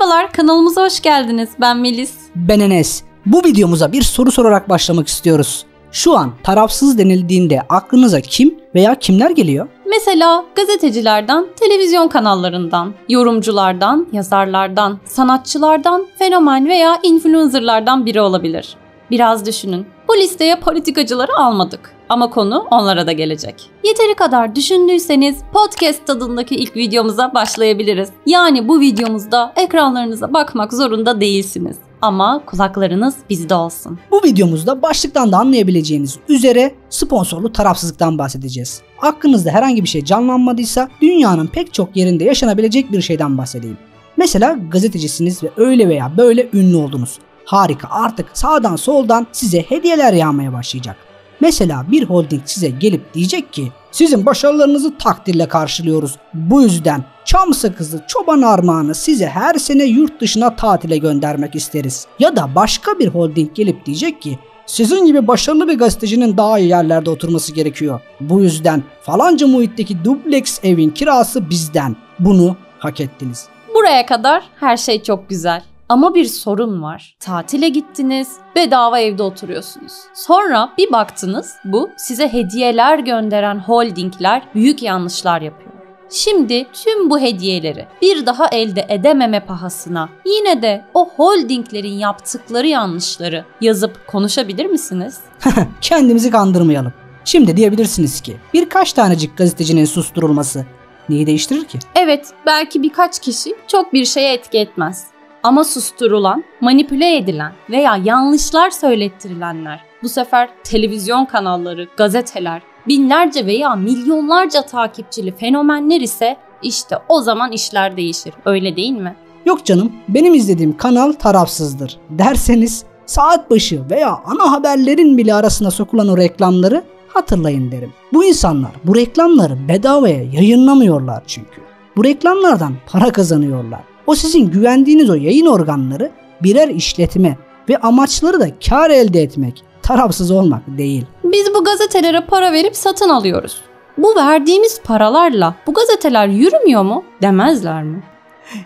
Merhabalar, kanalımıza hoş geldiniz. Ben Melis. Ben Enes. Bu videomuza bir soru sorarak başlamak istiyoruz. Şu an tarafsız denildiğinde aklınıza kim veya kimler geliyor? Mesela gazetecilerden, televizyon kanallarından, yorumculardan, yazarlardan, sanatçılardan, fenomen veya influencerlardan biri olabilir. Biraz düşünün. Bu listeye politikacıları almadık. Ama konu onlara da gelecek. Yeteri kadar düşündüyseniz podcast tadındaki ilk videomuza başlayabiliriz. Yani bu videomuzda ekranlarınıza bakmak zorunda değilsiniz. Ama kulaklarınız bizde olsun. Bu videomuzda başlıktan da anlayabileceğiniz üzere sponsorlu tarafsızlıktan bahsedeceğiz. Aklınızda herhangi bir şey canlanmadıysa dünyanın pek çok yerinde yaşanabilecek bir şeyden bahsedeyim. Mesela gazetecisiniz ve öyle veya böyle ünlü oldunuz. Harika artık sağdan soldan size hediyeler yağmaya başlayacak. Mesela bir holding size gelip diyecek ki sizin başarılarınızı takdirle karşılıyoruz. Bu yüzden çam sakızlı çoban armağanı size her sene yurt dışına tatile göndermek isteriz. Ya da başka bir holding gelip diyecek ki sizin gibi başarılı bir gazetecinin daha iyi yerlerde oturması gerekiyor. Bu yüzden falanca muhitteki dubleks evin kirası bizden. Bunu hak ettiniz. Buraya kadar her şey çok güzel. Ama bir sorun var. Tatile gittiniz, bedava evde oturuyorsunuz. Sonra bir baktınız bu size hediyeler gönderen holdingler büyük yanlışlar yapıyor. Şimdi tüm bu hediyeleri bir daha elde edememe pahasına yine de o holdinglerin yaptıkları yanlışları yazıp konuşabilir misiniz? Kendimizi kandırmayalım. Şimdi diyebilirsiniz ki birkaç tanecik gazetecinin susturulması neyi değiştirir ki? Evet, belki birkaç kişi çok bir şeye etki etmez. Ama susturulan, manipüle edilen veya yanlışlar söylettirilenler bu sefer televizyon kanalları, gazeteler, binlerce veya milyonlarca takipçili fenomenler ise işte o zaman işler değişir. Öyle değil mi? Yok canım benim izlediğim kanal tarafsızdır derseniz saat başı veya ana haberlerin bile arasına sokulan o reklamları hatırlayın derim. Bu insanlar bu reklamları bedavaya yayınlamıyorlar çünkü. Bu reklamlardan para kazanıyorlar. O sizin güvendiğiniz o yayın organları birer işletme ve amaçları da kar elde etmek, tarafsız olmak değil. Biz bu gazetelere para verip satın alıyoruz. Bu verdiğimiz paralarla bu gazeteler yürümüyor mu demezler mi?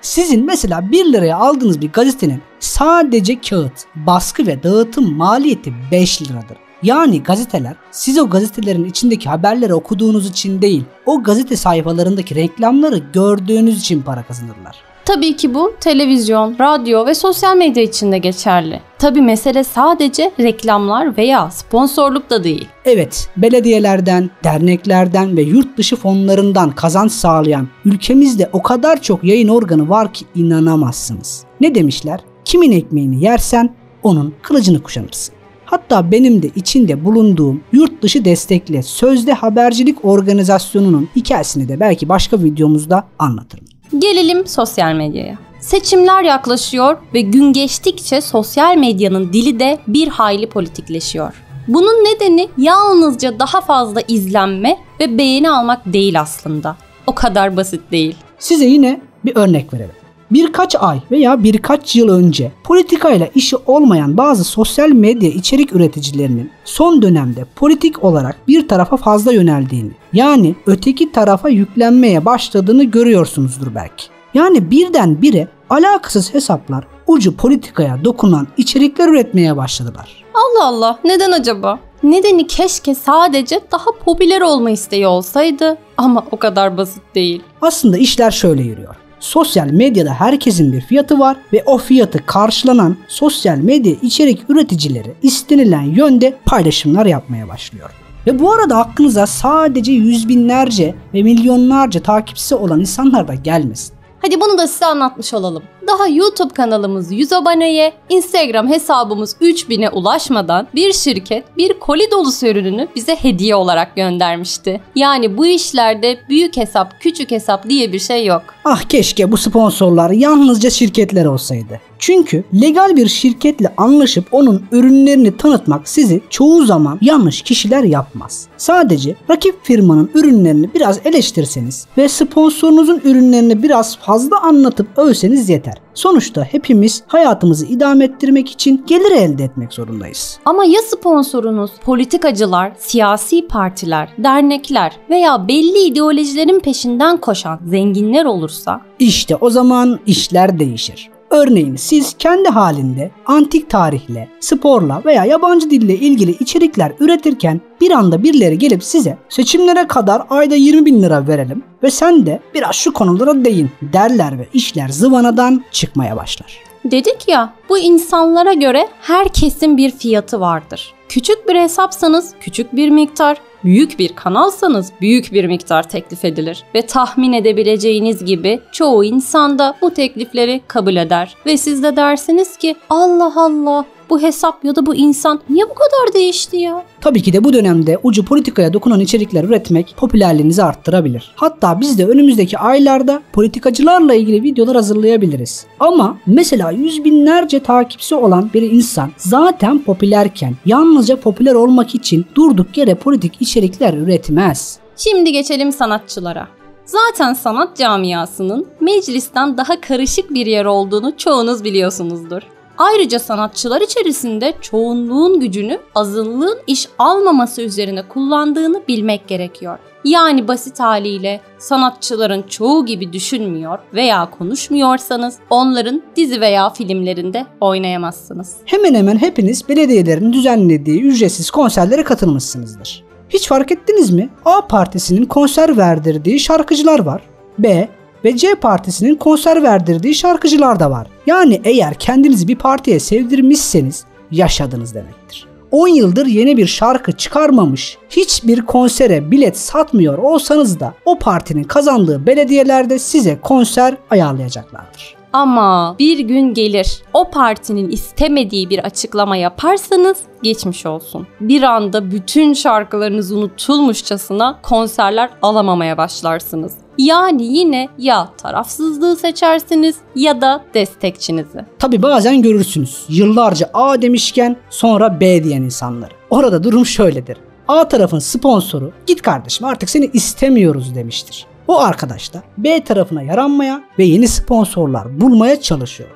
Sizin mesela 1 liraya aldığınız bir gazetenin sadece kağıt, baskı ve dağıtım maliyeti 5 liradır. Yani gazeteler siz o gazetelerin içindeki haberleri okuduğunuz için değil, o gazete sayfalarındaki reklamları gördüğünüz için para kazanırlar. Tabii ki bu televizyon, radyo ve sosyal medya için de geçerli. Tabii mesele sadece reklamlar veya sponsorluk da değil. Evet, belediyelerden, derneklerden ve yurt dışı fonlarından kazanç sağlayan ülkemizde o kadar çok yayın organı var ki inanamazsınız. Ne demişler? Kimin ekmeğini yersen onun kılıcını kuşanırsın. Hatta benim de içinde bulunduğum yurt dışı destekli sözde habercilik organizasyonunun hikayesini de belki başka videomuzda anlatırım. Gelelim sosyal medyaya. Seçimler yaklaşıyor ve gün geçtikçe sosyal medyanın dili de bir hayli politikleşiyor. Bunun nedeni yalnızca daha fazla izlenme ve beğeni almak değil aslında. O kadar basit değil. Size yine bir örnek verelim. Birkaç ay veya birkaç yıl önce politikayla işi olmayan bazı sosyal medya içerik üreticilerinin son dönemde politik olarak bir tarafa fazla yöneldiğini, yani öteki tarafa yüklenmeye başladığını görüyorsunuzdur belki. Yani birden bire alakasız hesaplar ucu politikaya dokunan içerikler üretmeye başladılar. Allah Allah neden acaba? Nedeni keşke sadece daha popüler olma isteği olsaydı ama o kadar basit değil. Aslında işler şöyle yürüyor. Sosyal medyada herkesin bir fiyatı var ve o fiyatı karşılanan sosyal medya içerik üreticileri istenilen yönde paylaşımlar yapmaya başlıyor. Ve bu arada aklınıza sadece yüz binlerce ve milyonlarca takipçisi olan insanlar da gelmesin. Hadi bunu da size anlatmış olalım. Daha YouTube kanalımız 100 aboneye, Instagram hesabımız 3000'e ulaşmadan bir şirket bir koli dolusu ürününü bize hediye olarak göndermişti. Yani bu işlerde büyük hesap, küçük hesap diye bir şey yok. Ah keşke bu sponsorlar yalnızca şirketler olsaydı. Çünkü legal bir şirketle anlaşıp onun ürünlerini tanıtmak sizi çoğu zaman yanlış kişiler yapmaz. Sadece rakip firmanın ürünlerini biraz eleştirseniz ve sponsorunuzun ürünlerini biraz fazla anlatıp övseniz yeter. Sonuçta hepimiz hayatımızı idame ettirmek için gelir elde etmek zorundayız. Ama ya sponsorunuz politikacılar, siyasi partiler, dernekler veya belli ideolojilerin peşinden koşan zenginler olursa? İşte o zaman işler değişir. Örneğin siz kendi halinde antik tarihle, sporla veya yabancı dille ilgili içerikler üretirken bir anda birileri gelip size seçimlere kadar ayda 20 bin lira verelim ve sen de biraz şu konulara değin derler ve işler zıvanadan çıkmaya başlar. Dedik ya bu insanlara göre herkesin bir fiyatı vardır. Küçük bir hesapsanız küçük bir miktar, büyük bir kanalsanız büyük bir miktar teklif edilir ve tahmin edebileceğiniz gibi çoğu insan da bu teklifleri kabul eder. Ve siz de dersiniz ki Allah Allah bu hesap ya da bu insan niye bu kadar değişti ya? Tabii ki de bu dönemde ucu politikaya dokunan içerikler üretmek popülerliğinizi arttırabilir. Hatta biz de önümüzdeki aylarda politikacılarla ilgili videolar hazırlayabiliriz. Ama mesela yüz binlerce takipçisi olan bir insan zaten popülerken yalnızca popüler olmak için durduk yere politik içerikler üretmez. Şimdi geçelim sanatçılara. Zaten sanat camiasının meclisten daha karışık bir yer olduğunu çoğunuz biliyorsunuzdur. Ayrıca sanatçılar içerisinde çoğunluğun gücünü azınlığın iş almaması üzerine kullandığını bilmek gerekiyor. Yani basit haliyle sanatçıların çoğu gibi düşünmüyor veya konuşmuyorsanız onların dizi veya filmlerinde oynayamazsınız. Hemen hemen hepiniz belediyelerin düzenlediği ücretsiz konserlere katılmışsınızdır. Hiç fark ettiniz mi? A partisinin konser verdirdiği şarkıcılar var. B ve C partisinin konser verdirdiği şarkıcılar da var. Yani eğer kendinizi bir partiye sevdirmişseniz yaşadınız demektir. 10 yıldır yeni bir şarkı çıkarmamış, hiçbir konsere bilet satmıyor olsanız da o partinin kazandığı belediyelerde size konser ayarlayacaklardır. Ama bir gün gelir o partinin istemediği bir açıklama yaparsanız geçmiş olsun. Bir anda bütün şarkılarınız unutulmuşçasına konserler alamamaya başlarsınız. Yani yine ya tarafsızlığı seçersiniz ya da destekçinizi. Tabi bazen görürsünüz yıllarca A demişken sonra B diyen insanları. Orada durum şöyledir. A tarafın sponsoru git kardeşim artık seni istemiyoruz demiştir. O arkadaş da B tarafına yaranmaya ve yeni sponsorlar bulmaya çalışıyor.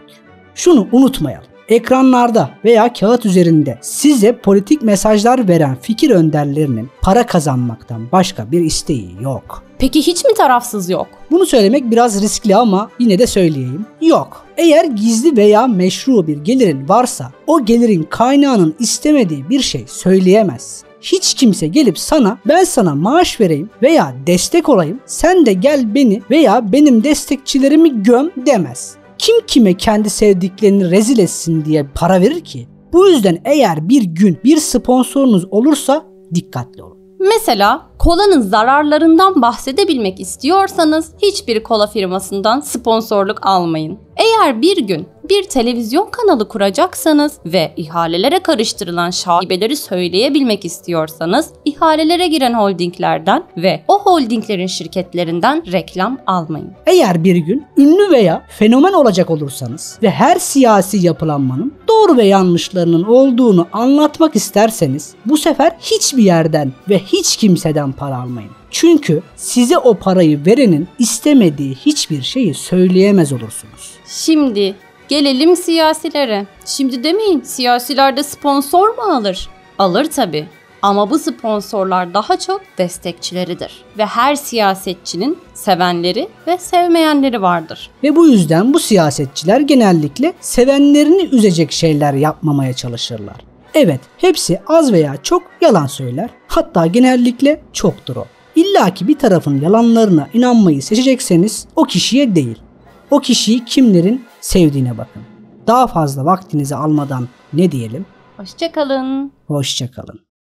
Şunu unutmayalım. Ekranlarda veya kağıt üzerinde size politik mesajlar veren fikir önderlerinin para kazanmaktan başka bir isteği yok. Peki hiç mi tarafsız yok? Bunu söylemek biraz riskli ama yine de söyleyeyim. Yok. Eğer gizli veya meşru bir gelirin varsa o gelirin kaynağının istemediği bir şey söyleyemez hiç kimse gelip sana ben sana maaş vereyim veya destek olayım sen de gel beni veya benim destekçilerimi göm demez. Kim kime kendi sevdiklerini rezil etsin diye para verir ki? Bu yüzden eğer bir gün bir sponsorunuz olursa dikkatli olun. Mesela kolanın zararlarından bahsedebilmek istiyorsanız hiçbir kola firmasından sponsorluk almayın. Eğer bir gün bir televizyon kanalı kuracaksanız ve ihalelere karıştırılan şaibeleri söyleyebilmek istiyorsanız ihalelere giren holdinglerden ve o holdinglerin şirketlerinden reklam almayın. Eğer bir gün ünlü veya fenomen olacak olursanız ve her siyasi yapılanmanın doğru ve yanlışlarının olduğunu anlatmak isterseniz bu sefer hiçbir yerden ve hiç kimseden para almayın. Çünkü size o parayı verenin istemediği hiçbir şeyi söyleyemez olursunuz. Şimdi gelelim siyasilere. Şimdi demeyin siyasiler de sponsor mu alır? Alır tabi. Ama bu sponsorlar daha çok destekçileridir. Ve her siyasetçinin sevenleri ve sevmeyenleri vardır. Ve bu yüzden bu siyasetçiler genellikle sevenlerini üzecek şeyler yapmamaya çalışırlar. Evet, hepsi az veya çok yalan söyler. Hatta genellikle çoktur o. İlla ki bir tarafın yalanlarına inanmayı seçecekseniz o kişiye değil. O kişiyi kimlerin sevdiğine bakın. Daha fazla vaktinizi almadan ne diyelim? Hoşçakalın. Hoşçakalın.